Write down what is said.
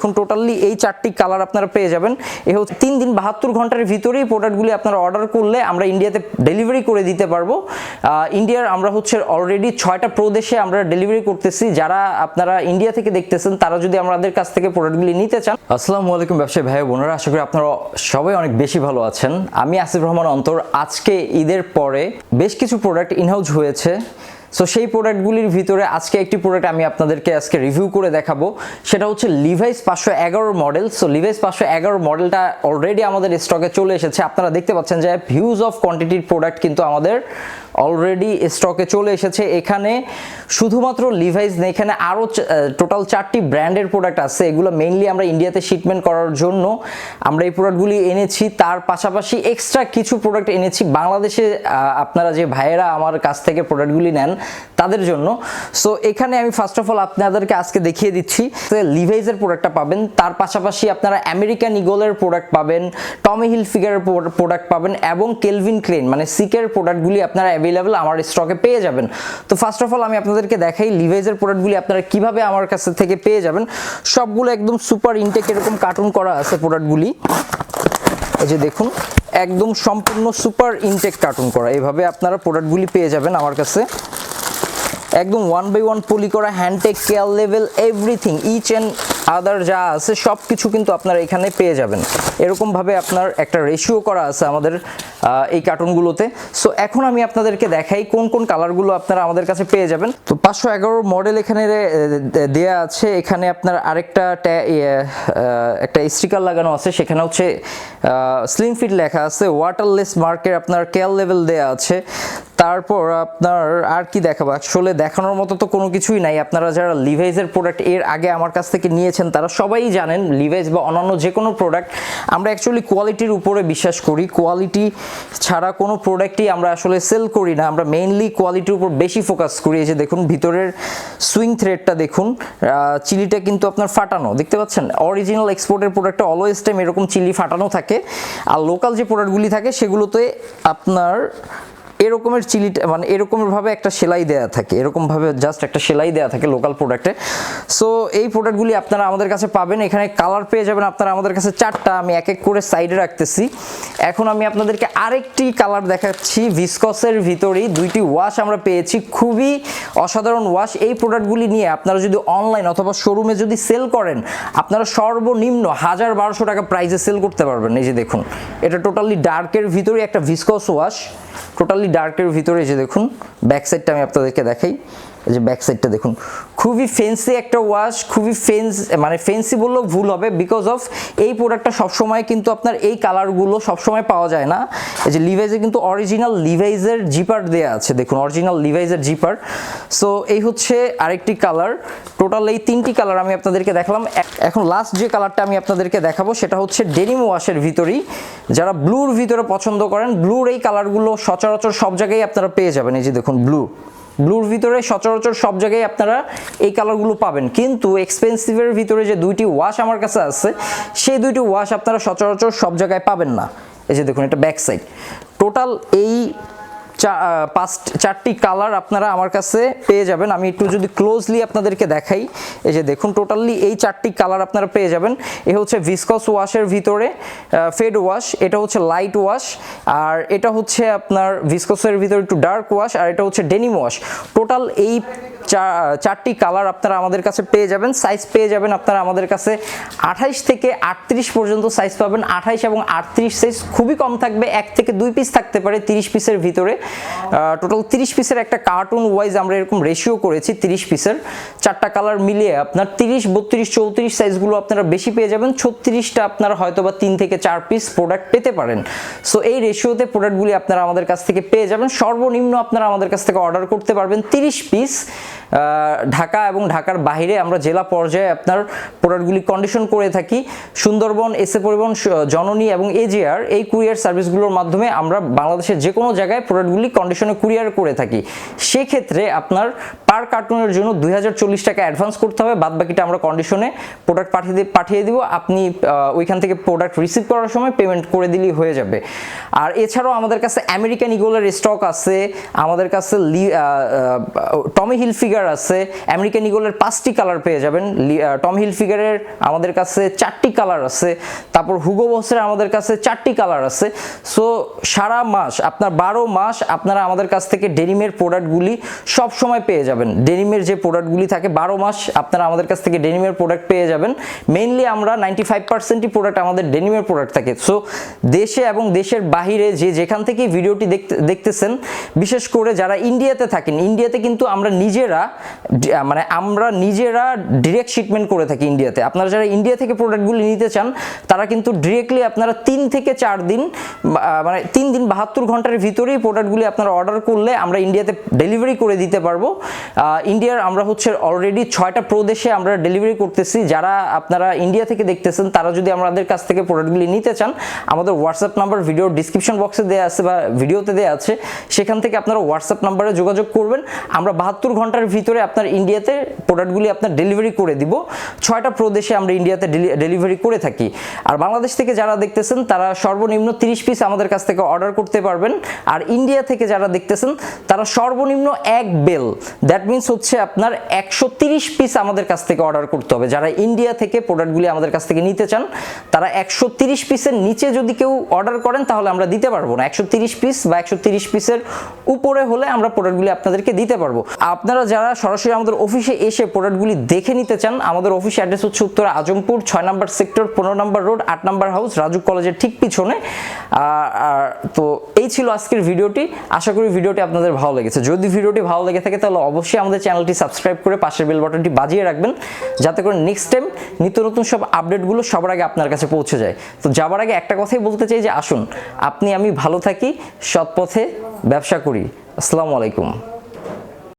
এখন টোটালি এই চারটি কালার আপনারা পেয়ে যাবেন। এ হচ্ছে তিন দিন বাহাত্তর ঘণ্টার ভিতরেই প্রোডাক্টগুলি আপনারা অর্ডার করলে আমরা ইন্ডিয়াতে ডেলিভারি করে দিতে পারব। ইন্ডিয়ার আমরা হচ্ছে অলরেডি ছয়টা প্রদেশে আমরা ডেলিভারি করতেছি। যারা আপনারা ইন্ডিয়া থেকে দেখতেছেন, তারা যদি আমাদের কাছ থেকে প্রোডাক্টগুলি নিতে চান। আসসালামু আলাইকুম ব্যবসায়ী ভাই বোনেরা, আশা করি আপনারা সবাই অনেক বেশি ভালো আছেন। আমি আসিফ রহমান অন্তর। আজকে ঈদের পরে বেশ কিছু প্রোডাক্ট ইনহাউস হয়েছে। সো সেই প্রোডাক্টগুলির ভিতরে আজকে একটি প্রোডাক্ট আমি আপনাদেরকে আজকে রিভিউ করে দেখাবো। সেটা হচ্ছে লিভাইস পাঁচশো এগারো মডেল সো লিভাইস পাঁচশো এগারো মডেলটা অলরেডি আমাদের স্টকে চলে এসেছে। আপনারা দেখতে পাচ্ছেন যে ভিউজ অফ কোয়ান্টিটির প্রোডাক্ট কিন্তু আমাদের অলরেডি স্টকে চলে এসেছে। এখানে শুধুমাত্র লিভাইস নেই, এখানে আরও টোটাল চারটি ব্র্যান্ডের প্রোডাক্ট আছে। এগুলো মেইনলি আমরা ইন্ডিয়াতে শিপমেন্ট করার জন্য আমরা এই প্রোডাক্টগুলি এনেছি। তার পাশাপাশি এক্সট্রা কিছু প্রোডাক্ট এনেছি। বাংলাদেশে আপনারা যে ভাইয়েরা আমার কাছ থেকে প্রোডাক্টগুলি নেন, তাদের জন্য। সো এখানে আমি ফার্স্ট অফ অল আপনাদেরকে আজকে দেখিয়ে দিচ্ছি লিভাইজের প্রোডাক্টটা পাবেন। তার পাশাপাশি আপনারা আমেরিকান ইগলের প্রোডাক্ট পাবেন টমি হিল ফিগারের প্রোডাক্ট পাবেন এবং কেলভিন ক্লেন মানে সিকের প্রোডাক্টগুলি আপনারা অ্যাভেলেবেল আমার স্টকে পেয়ে যাবেন। তো ফার্স্ট অফ অল আমি আপনাদেরকে দেখাই লিভাইজের প্রোডাক্টগুলি আপনারা কীভাবে আমার কাছ থেকে পেয়ে যাবেন। সবগুলো একদম সুপার ইনটেক এরকম কার্টুন করা আছে প্রোডাক্টগুলি এই যে দেখুন, একদম সম্পূর্ণ সুপার ইনটেক কার্টুন করা। এইভাবে আপনারা প্রোডাক্টগুলি পেয়ে যাবেন আমার কাছে। একদম ওয়ান বাই ওয়ান পলি করা hand tag care level everything each and other যা আছে সব কিছু কিন্তু আপনারা এখানে পেয়ে যাবেন। এরকমভাবে আপনার একটা রেশিও করা আছে আমাদের এই কার্টুনগুলোতে সো এখন আমি আপনাদেরকে দেখাই কোন কোন কালারগুলো আপনারা আমাদের কাছে পেয়ে যাবেন। তো পাঁচশো এগারো মডেল এখানে দেয়া আছে। এখানে আপনার আরেকটা একটা স্টিকার লাগানো আছে। সেখানে হচ্ছে স্লিম ফিট লেখা আছে। ওয়াটারলেস মার্কের আপনার কেয়ার লেভেল দেয়া আছে। তারপর আপনার আর কি দেখাবো? আসলে দেখানোর মতো তো কোনো কিছুই নাই। আপনারা যারা লিভাইজের প্রোডাক্টের আগে আমার কাছ থেকে নিয়েছেন, তারা সবাই জানেন লিভাইজ বা অন্যান্য যে কোনো প্রোডাক্ট আমরা অ্যাকচুয়ালি কোয়ালিটির উপরে বিশ্বাস করি। কোয়ালিটি ছাড়া কোনো প্রোডাক্টই আমরা আসলে সেল করি না। আমরা মেইনলি কোয়ালিটির উপর বেশি ফোকাস করি। এই যে দেখুন, ভিতরের সুইং থ্রেডটা দেখুন চিলিটা কিন্তু আপনার ফাটানো। দেখতে পাচ্ছেন? অরিজিনাল এক্সপোর্টের প্রোডাক্টটা অলওয়েজ টাইম এরকম চিলি ফাটানো থাকে। আর লোকাল যে প্রোডাক্টগুলি থাকে, সেগুলোতে আপনার এরকমের চিলিটা মানে এরকমের ভাবে একটা সেলাই দেয়া থাকে এরকম ভাবে জাস্ট একটা সেলাই দেয়া থাকে লোকাল প্রোডাক্টে সো এই প্রোডাক্টগুলি আপনারা আমাদের কাছে পাবেন, এখানে কালার পেয়ে যাবেন আপনারা আমাদের কাছে চারটা, আমি এক এক করে সাইডে রাখতেছি। এখন আমি আপনাদেরকে আরেকটি কালার দেখাচ্ছি ভিসকসের ভিতরেই দুইটি ওয়াশ আমরা পেয়েছি, খুবই অসাধারণ ওয়াশ এই প্রোডাক্টগুলি নিয়ে আপনারা যদি অনলাইন অথবা শোরুমে যদি সেল করেন, আপনারা সর্বনিম্ন হাজার বারোশো টাকা প্রাইসে সেল করতে পারবেন। এই যে দেখুন, এটা টোটালি ডার্কের ভিতরে একটা ভিসকস ওয়াশ টোটালি ডার্কের ভিতরে যে দেখুন ব্যাক সাইডটা আমি আপনাদেরকে দেখাই। এই যে ব্যাক সাইডটা দেখুন। খুবই ফেন্সি একটা ওয়াশ খুবই ফেন্স মানে ফেন্সি বললেও ভুল হবে বিকজ অফ এই প্রোডাক্টটা সবসময় কিন্তু আপনার এই কালারগুলো সবসময় পাওয়া যায় না। এই যে লিভাইজে কিন্তু অরিজিনাল লিভাইজের জিপার দেয়া আছে, দেখুন অরিজিনাল লিভাইজের জিপার সো এই হচ্ছে আরেকটি কালার টোটাল এই তিনটি কালার আমি আপনাদেরকে দেখালাম। এখন লাস্ট যে কালারটা আমি আপনাদেরকে দেখাবো, সেটা হচ্ছে ডেনিম ওয়াশের ভিতরেই। যারা ব্লুর ভিতরে পছন্দ করেন ব্লুর এই কালারগুলো সচরাচর সব জায়গায় আপনারা পেয়ে যাবেন। এই যে দেখুন ব্লু ব্লুর ভিতরে সচরাচর সব জায়গায় আপনারা এই কালারগুলো পাবেন। কিন্তু এক্সপেন্সিভের ভিতরে যে দুইটি ওয়াশ আমার কাছে আছে, সেই দুইটি ওয়াশ আপনারা সচরাচর সব জায়গায় পাবেন না। এই যে দেখুন, এটা ব্যাক সাইড টোটাল এই পাঁচ চারটি কালার আপনারা আমার কাছে পেয়ে যাবেন। আমি একটু যদি ক্লোজলি আপনাদেরকে দেখাই, এই যে দেখুন টোটালি এই চারটি কালার আপনারা পেয়ে যাবেন। এ হচ্ছে ভিসকস ওয়াশের ভিতরে ফেড ওয়াশ এটা হচ্ছে লাইট ওয়াশ আর এটা হচ্ছে আপনার ভিসকসের ভিতরে একটু ডার্ক ওয়াশ আর এটা হচ্ছে ডেনিম ওয়াশ টোটাল এই চারটি কালার আপনারা আমাদের কাছে পেয়ে যাবেন। সাইজ পেয়ে যাবেন আপনারা আমাদের কাছে আঠাইশ থেকে আটত্রিশ পর্যন্ত সাইজ পাবেন। আঠাইশ এবং আটত্রিশ সাইজ খুবই কম থাকবে। এক থেকে দুই পিস থাকতে পারে তিরিশ পিসের ভিতরে। টোটাল তিরিশ পিসের একটা কার্টুন ওয়াইজ আমরা এরকম রেশিও করেছি তিরিশ পিসের চারটা কালার মিলিয়ে আপনার তিরিশ, বত্রিশ, চৌত্রিশ সাইজগুলো আপনারা বেশি পেয়ে যাবেন। ছত্রিশটা আপনারা হয়তো বা তিন থেকে চার পিস প্রোডাক্ট পেতে পারেন। সো এই রেশিওতে প্রোডাক্টগুলি আপনারা আমাদের কাছ থেকে পেয়ে যাবেন। সর্বনিম্ন আপনারা আমাদের কাছ থেকে অর্ডার করতে পারবেন তিরিশ পিস ঢাকা এবং ঢাকার বাইরে আমরা জেলা পর্যায়ে আপনার প্রোডাক্টগুলি কন্ডিশন করে থাকি। সুন্দরবন, এসে পরিবহন জননী এবং এজিআর এই কুরিয়ার সার্ভিসগুলোর মাধ্যমে আমরা বাংলাদেশের যে কোনো জায়গায় প্রোডাক্টগুলি কন্ডিশনে কুরিয়ার করে থাকি। সেক্ষেত্রে আপনার পার কার্টুনের জন্য দু হাজার চল্লিশ টাকা অ্যাডভান্স করতে হবে। বাদ বাকিটা আমরা কন্ডিশনে প্রোডাক্ট পাঠিয়ে দি- পাঠিয়ে দিব। আপনি ওইখান থেকে প্রোডাক্ট রিসিভ করার সময় পেমেন্ট করে দিলেই হয়ে যাবে। আর এছাড়াও আমাদের কাছে আমেরিকান ইগোলের স্টক আছে। আমাদের কাছে টমি হিল ফিগার ফিগার আছে আমেরিকান ইগলের পাঁচটি কালার পেয়ে যাবেন। টম হিল ফিগারের আমাদের কাছে চারটি কালার আছে। তারপর হুগো বসের আমাদের কাছে চারটি কালার আছে। সো সারা মাস, আপনার বারো মাস আপনারা আমাদের কাছ থেকে ডেনিমের প্রোডাক্টগুলি সব সময় পেয়ে যাবেন। ডেনিমের যে প্রোডাক্টগুলি থাকে, বারো মাস আপনারা আমাদের কাছ থেকে ডেনিমের প্রোডাক্ট পেয়ে যাবেন। মেইনলি আমরা নাইনটি ফাইভ পার্সেন্টই প্রোডাক্ট আমাদের ডেনিমের প্রোডাক্ট থাকে। সো দেশে এবং দেশের বাহিরে যে যেখান থেকেই ভিডিওটি দেখতে, দেখতেছেন, বিশেষ করে যারা ইন্ডিয়াতে থাকেন ইন্ডিয়াতে কিন্তু আমরা নিজেরা মানে আমরা নিজেরা ডিরেক্ট শিপমেন্ট করে থাকি ইন্ডিয়াতে আপনারা যারা ইন্ডিয়া থেকে প্রোডাক্টগুলি নিতে চান, তারা কিন্তু ডিরেক্টলি আপনারা তিন থেকে চার দিন মানে তিন দিন বাহাত্তর ঘণ্টার ভিতরেই প্রোডাক্টগুলি আপনারা অর্ডার করলে আমরা ইন্ডিয়াতে ডেলিভারি করে দিতে পারব। ইন্ডিয়ার আমরা হচ্ছে অলরেডি ছয়টা প্রদেশে আমরা ডেলিভারি করতেছি। যারা আপনারা ইন্ডিয়া থেকে দেখতেছেন, তারা যদি আমাদের কাছ থেকে প্রোডাক্টগুলি নিতে চান, আমাদের হোয়াটসঅ্যাপ নাম্বার ভিডিও ডিসক্রিপশন বক্সে দেওয়া আছে বা ভিডিওতে দেওয়া আছে, সেখান থেকে আপনারা হোয়াটসঅ্যাপ নাম্বারে যোগাযোগ করবেন। আমরা বাহাত্তর ঘণ্টার ভিতরে আপনার ইন্ডিয়াতে প্রোডাক্টগুলি আপনার ডেলিভারি করে দিব। ছয়টা প্রদেশে আমরা ইন্ডিয়াতে ডেলিভারি করে থাকি। আর বাংলাদেশ থেকে যারা দেখতেছেন, তারা সর্বনিম্ন তিরিশ পিস আমাদের কাছ থেকে অর্ডার করতে পারবেন। আর ইন্ডিয়া থেকে যারা দেখতেছেন, তারা সর্বনিম্ন এক বেল দ্যাট মিন্স হচ্ছে আপনার একশো পিস আমাদের কাছ থেকে অর্ডার করতে হবে। যারা ইন্ডিয়া থেকে প্রোডাক্টগুলি আমাদের কাছ থেকে নিতে চান, তারা একশো পিসের নিচে যদি কেউ অর্ডার করেন, তাহলে আমরা দিতে পারব না। একশো পিস বা একশো পিসের উপরে হলে আমরা প্রোডাক্টগুলি আপনাদেরকে দিতে পারব। আপনারা যারা সরাসরি আমাদের অফিসে এসে প্রোডাক্টগুলি দেখে নিতে চান, আমাদের অফিস অ্যাড্রেস হচ্ছে উত্তর আজমপুর, ছয় নম্বর সেক্টর পনেরো নম্বর রোড আট নম্বর হাউস রাজু কলেজের ঠিক পিছনে। আর- তো এই ছিল আজকের ভিডিওটি। আশা করি ভিডিওটি আপনাদের ভালো লেগেছে। যদি ভিডিওটি ভালো লেগে থাকে, তাহলে অবশ্যই আমাদের চ্যানেলটি সাবস্ক্রাইব করে পাশের বেল বাটনটি বাজিয়ে রাখবেন, যাতে করে নেক্সট টাইম নিত্য নতুন সব আপডেটগুলো সবার আগে আপনার কাছে পৌঁছে যায়। তো যাবার আগে একটা কথাই বলতে চাই যে, আসুন, আপনি, আমি ভালো থাকি, সৎ পথে ব্যবসা করি। আসসালামু আলাইকুম।